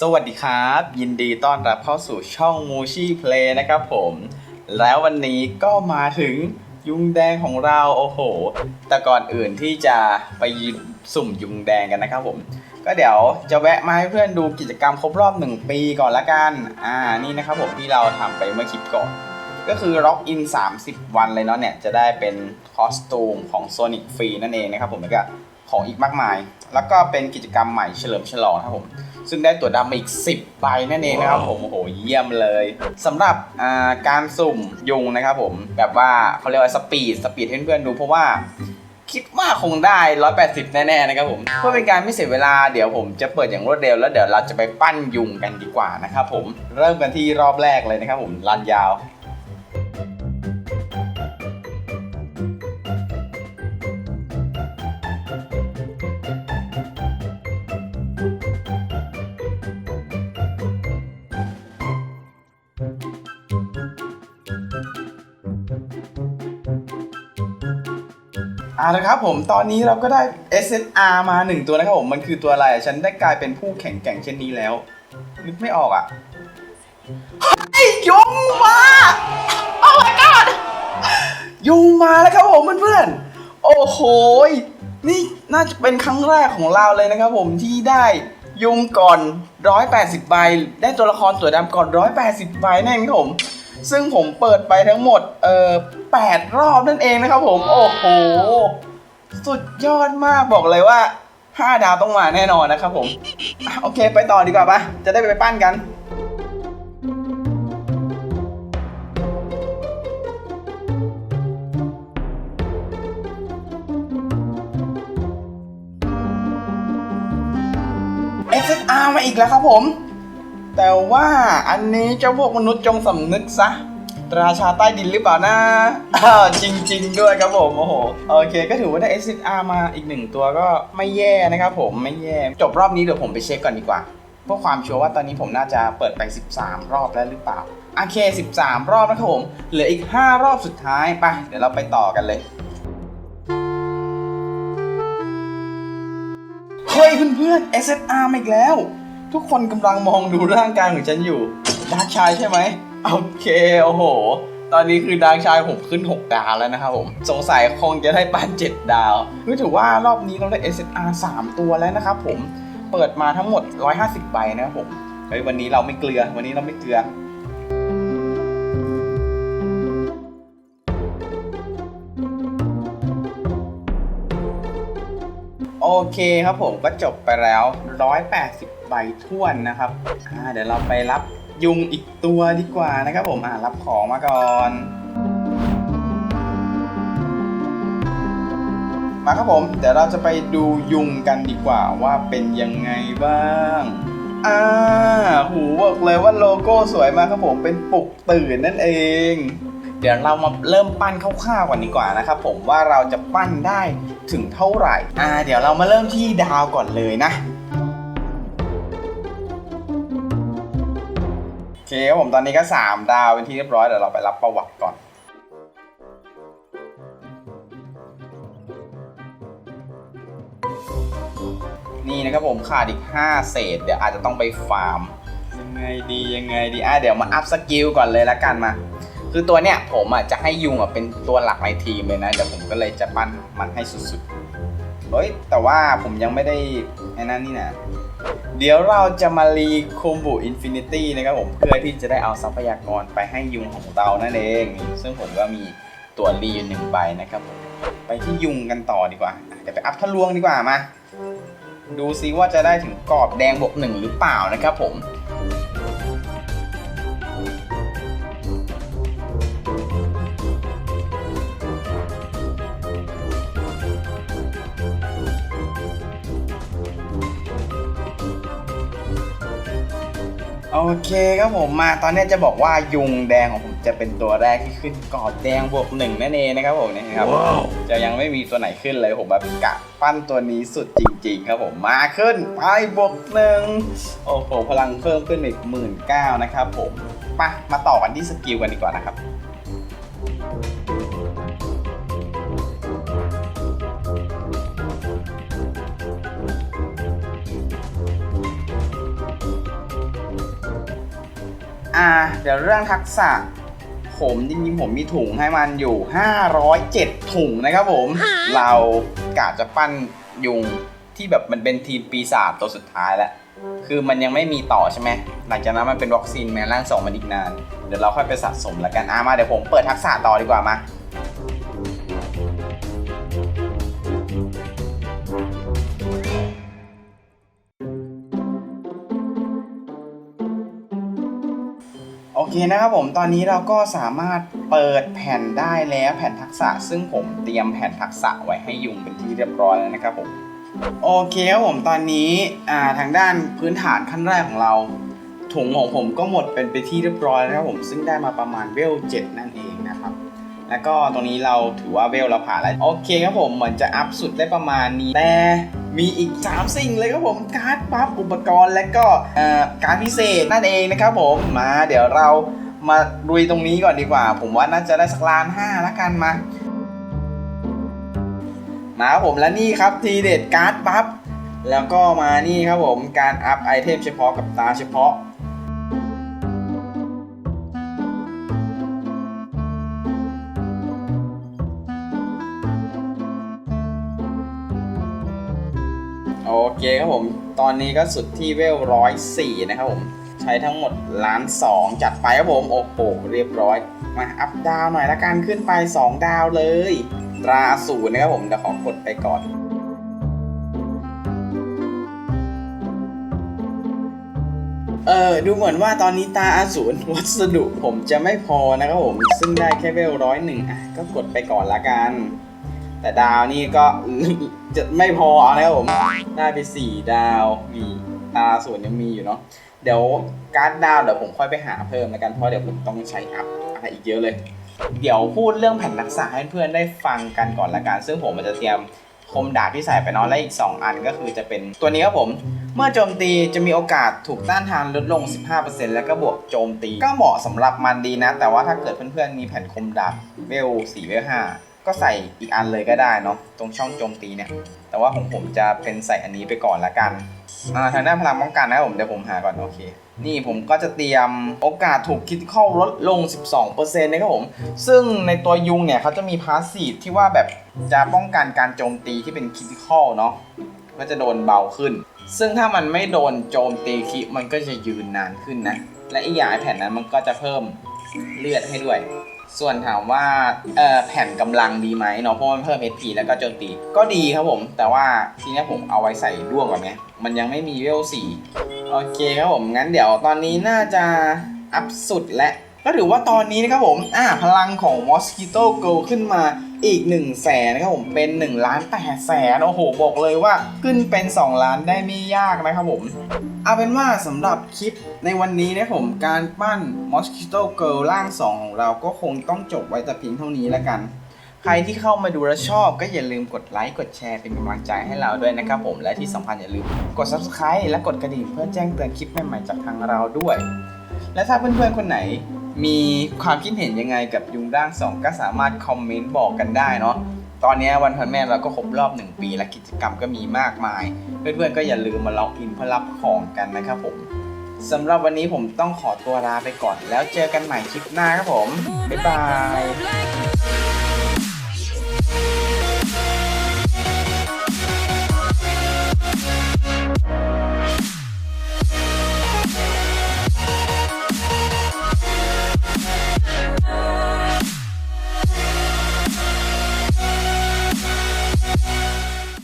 สวัสดีครับ ยินดีต้อนรับเข้าสู่ช่องมูชี่เพลย์นะครับผม แล้ววันนี้ก็มาถึงยุงแดงของเราโอ้โห แต่ก่อนอื่นที่จะไปสุ่มยุงแดงกันนะครับผม ก็เดี๋ยวจะแวะมาให้เพื่อนดูกิจกรรมครบรอบ 1 ปีก่อนละกัน อ่านี่นะครับผมที่เราทำไปเมื่อคลิปก่อน ก็คือ Rock In 30 วันเลยเนาะเนี่ย จะได้เป็นคอสตูมของ Sonic ฟรีนั่นเองนะครับผมแล้วก็ของอีกมากมาย แล้วก็เป็นกิจกรรมใหม่เฉลิมฉลองนะครับผม ซึ่งได้ตัวดำมาอีก 10ใบนั่นเองนะครับผมโอ้โหเยี่ยมเลยสำหรับอ่าการสุ่มยุงนะครับผมแบบว่าเขาเรียกว่าสปีดสปีดให้เพื่อนๆดูเพราะว่าคิดว่าคงได้ 180 แน่ๆ นะครับผม เพื่อเป็นการไม่เสียเวลา เดี๋ยวผมจะเปิดอย่างรวดเร็ว แล้วเดี๋ยวเราจะไปปั้นยุงกันดีกว่านะครับผม เริ่มกันที่รอบแรกเลยนะครับผม รันยาว อาละครับผมตอนนี้เราก็ได้ SSR มาหนึ่งตัวนะครับผมมันคือตัวอะไรฉันได้กลายเป็นผู้แข่งแกร่งเช่นนี้แล้วนึกไม่ออกอะเฮ้ยยุงมาโอ้ my god ยุงมาแล้วครับผมเพื่อนๆโอ้โหยนี่น่าจะเป็นครั้งแรกของเราเลยนะครับผมที่ได้ยุงก่อน 180 ใบ ได้ตัวละครตัวดำก่อน 180 ใบนั่นครับผม ซึ่งผมเปิดไปทั้งหมดเอ่อแปดรอบนั่นเองนะครับผม โอ้โห สุดยอดมากบอกเลยว่า 5 ดาวต้องมาแน่นอนนะครับผมอะโอเคไปต่อดีกว่าปะจะได้ไปปั้นกัน SSR มาอีกแล้วครับผม แต่ว่าอันนี้เจ้าพวกมนุษย์จงสำนึกซะราชาใต้ดินหรือเปล่านะอ้าวจริง ๆ ด้วยครับผมโอ้โหโอเค ก็ถือว่าได้ SSR มาอีกหนึ่งตัวก็ไม่แย่นะครับผมไม่แย่จบรอบนี้เดี๋ยวผมไปเช็คก่อนดีกว่าเพื่อความชัวร์ว่าตอนนี้ผมน่าจะเปิดไป 13 รอบแล้วหรือเปล่าโอเค 13 รอบนะครับผมเหลืออีก 5 รอบสุดท้ายไปเดี๋ยวเราไปต่อกันเลยเฮ้ยเพื่อนๆ SSR มาอีกแล้ว ทุกคนกำลังมองดูร่างกายของฉันอยู่ดาร์กชายใช่ไหมโอเคโอ้โห ตอนนี้คือดาร์กชายผมขึ้น 6 ดาวแล้วนะครับผม สงสัยคงจะได้ปั้น7 ดาวคือถือว่ารอบนี้เราได้ SSR 3 ตัวแล้วนะครับผมเปิดมาทั้งหมด 150ใบนะครับผมเฮ้ยวันนี้เราไม่เกลือวันนี้เราไม่เกลือโอเคครับผมก็จบไปแล้ว 180 ใบท้วนนะครับอ่าเดี๋ยวเราไปรับยุงอีกตัวดีกว่านะครับผมอ่ารับของมาก่อน มาครับผมเดี๋ยวเราจะไปดูยุงกันดีกว่าว่าเป็นยังไงบ้างอ่าหูบอกเลยว่าโลโก้สวยมากครับผมเป็นปลุกตื่นนั่นเอง เดี๋ยวเรามาเริ่มปั้นคร่าวๆก่อนดีกว่านะครับผมว่าเราจะปั้นได้ถึงเท่าไหร่อ่าเดี๋ยวเรามาเริ่มที่ดาวก่อนเลยนะ เคครับผมตอนนี้ก็ 3 ดาวเป็นที่เรียบร้อยเดี๋ยวเราไปรับประวัติก่อน นี่นะครับผมขาดอีก 5 เศษ เดี๋ยวอาจจะต้องไปฟาร์ม ยังไงดียังไงดีอะเดี๋ยวมาอัพสกิลก่อนเลยละกันมา คือตัวเนี้ยผมอะจะให้ยุงอะเป็นตัวหลักในทีมเลยนะ เดี๋ยวผมก็เลยจะปั้นมันให้สุดๆ เฮ้ยแต่ว่าผมยังไม่ได้ไอ้นั่นนี่นะ เดี๋ยวเราจะมารีโคมบุอินฟินิตี้นะครับผม เพื่อที่จะได้เอาทรัพยากรไปให้ยุงของเรานั่นเอง ซึ่งผมก็มีตัวรีอยู่หนึ่งใบนะครับผม ไปที่ยุงกันต่อดีกว่าเดี๋ยวไปอัพทะลวงดีกว่ามา ดูซิว่าจะได้ถึงกรอบแดงบวกหนึ่งหรือเปล่านะครับผม โอเคครับผมมาตอนนี้จะบอกว่ายุงแดงของผมจะเป็นตัวแรกที่ขึ้นกรอบแดงบวกหนึ่งนั่นเองนะครับผมนี่ครับจะยังไม่มีตัวไหนขึ้นเลยผมแบบกะปั้นตัวนี้สุดจริง ๆ ครับผมมาขึ้นไปบวกหนึ่งโอ้โหพลังเพิ่มขึ้นอีกหมื่นเก้านะครับผมมามาต่อกันที่สกิลกันดีกว่านะครับ ดี๋ยวเรื่องทักษะ ผมจริงๆผมมีถุงให้มันอยู่ 507 ถุงนะครับผม เรากะจะปั้นยุงที่แบบมันเป็นทีมปีศาจตัวสุดท้ายแล้ว คือมันยังไม่มีต่อใช่ไหม หลังจากนั้นมันเป็นวัคซีนแมนร่างสองมันอีกนาน เดี๋ยวเราค่อยไปสะสมแล้วกัน อะมาเดี๋ยวผมเปิดทักษะต่อดีกว่ามา เคนะครับผมตอนนี้เราก็สามารถเปิดแผ่นได้แล้วแผ่นทักษะ ซึ่งผมเตรียมแผ่นทักษะไว้ให้ยุงเป็นที่เรียบร้อยแล้วนะครับผมโอเคครับผมตอนนี้อ่าทางด้านพื้นฐานขั้นแรกของเรา ถุงของผมก็หมดเป็นไปที่เรียบร้อยแล้วครับผมซึ่งได้มาประมาณเวล7นั่นเองนะครับ แล้วก็ตรงนี้เราถือว่าเวลเราผ่านแล้วโอเคครับผมเหมือนจะอัพสุดได้ประมาณนี้แต่ มีอีก 3 สิ่งเลยครับผมการ์ดปั๊บอุปกรณ์และก็การพิเศษนั่นเองนะครับผมมาเดี๋ยวเรามาดุยตรงนี้ก่อนดีกว่า ผมว่าน่าจะได้สักล้านห้าละกันมามาครับผมและนี่ครับทีเด็ดการ์ดปั๊บแล้วก็มานี่ครับผมการอัพไอเทมเฉพาะกับตาเฉพาะ เคครับผม ตอนนี้ก็สุดที่เวลร้อยสี่นะครับผม ใช้ทั้งหมดล้านสองจัดไปครับผม โอ้โหเรียบร้อย มาอัพดาวหน่อยละกันขึ้นไป 2 ดาวเลยตราศูนย์นะครับผมเดี๋ยวขอกดไปก่อนเออดูเหมือนว่าตอนนี้ตาอาสูรวัสดุผมจะไม่พอนะครับผม ซึ่งได้แค่เวลร้อยหนึ่งอะก็กดไปก่อนละกัน แต่ดาวนี่ก็จะไม่พอนะครับผม ได้ไป 4 ดาวมีตาส่วนยังมีอยู่เนาะ เดี๋ยวการ์ดดาวเดี๋ยวผมค่อยไปหาเพิ่มแล้วกัน เพราะเดี๋ยวผมต้องใช้อัพอะไรอีกเยอะเลย เดี๋ยวพูดเรื่องแผ่นทักษะให้เพื่อนได้ฟังกันก่อนละกัน ซึ่งผมมันจะเตรียมคมดาบที่ใส่ไปเนอนและอีก 2 อันก็คือจะเป็นตัวนี้ครับผม เมื่อโจมตีจะมีโอกาสถูกต้านทานลดลง 15%แล้วก็บวกโจมตี ก็เหมาะสำหรับมันดีนะ แต่ว่าถ้าเกิดเพื่อนๆมีแผ่นคมดาบเวล4เวล5 ก็ใส่อีกอันเลยก็ได้เนาะตรงช่องโจมตีเนี่ย แต่ว่าของผมจะเป็นใส่อันนี้ไปก่อนละกันอ่าทางด้านพลังป้องกันนะครับผมเดี๋ยวผมหาก่อนโอเค นี่ผมก็จะเตรียมโอกาสถูกคิดเข้าลดลง 12%นะครับผม ซึ่งในตัวยุงเนี่ยเขาจะมีพาสซีฟที่ว่าแบบจะป้องกันการโจมตีที่เป็นคิดเข้าเนาะก็จะโดนเบาขึ้น ซึ่งถ้ามันไม่โดนโจมตีคิมันก็จะยืนนานขึ้นนะ และอีกอย่างไอแผ่นนั้นมันก็จะเพิ่มเลือดให้ด้วย ส่วนถามว่าเอ่อแผ่นกำลังดีไหมเนาะเพราะมันเพิ่ม HP แล้วก็โจมตีก็ดีครับผม แต่ว่าทีเนี้ยผมเอาไว้ใส่ร่วมแบบเนี้ยมันยังไม่มีเวล4โอเคครับผมงั้นเดี๋ยวตอนนี้น่าจะอัพสุดและ ก็ถือว่าตอนนี้นะครับผมอ่าพลังของ Mosquito g o ขึ้นมาอีก1นึ่งแสนนะครับผมเป็น1ล้าน8แสนโอ้โหบอกเลยว่าขึ้นเป็น 2 ล้านได้ไม่ยากนะครับผม เอาเป็นว่าสำหรับคลิปในวันนี้นะครับผมการปั้น Mosquito Girl ร่าง 2 ของเราก็คงต้องจบไว้แต่เพียงเท่านี้แล้วกัน ใครที่เข้ามาดูและชอบก็อย่าลืมกดไลค์กดแชร์เป็นกำลังใจให้เราด้วยนะครับผมและที่สำคัญอย่าลืมกด Subscribe และกดกระดิ่งเพื่อแจ้งเตือนคลิปใหม่ๆจากทางเราด้วย และถ้าเพื่อนๆคนไหน มีความคิดเห็นยังไงกับยุงร่างสองก็สามารถคอมเมนต์บอกกันได้เนาะตอนนี้วันพันแม่เราก็ครบรอบ 1 ปีและกิจกรรมก็มีมากมาย เพื่อนๆก็อย่าลืมมาล็อกอินเพื่อรับของกันนะครับผมสำหรับวันนี้ผมต้องขอตัวลาไปก่อน แล้วเจอกันใหม่คลิปหน้าครับผม บ๊ายบาย Like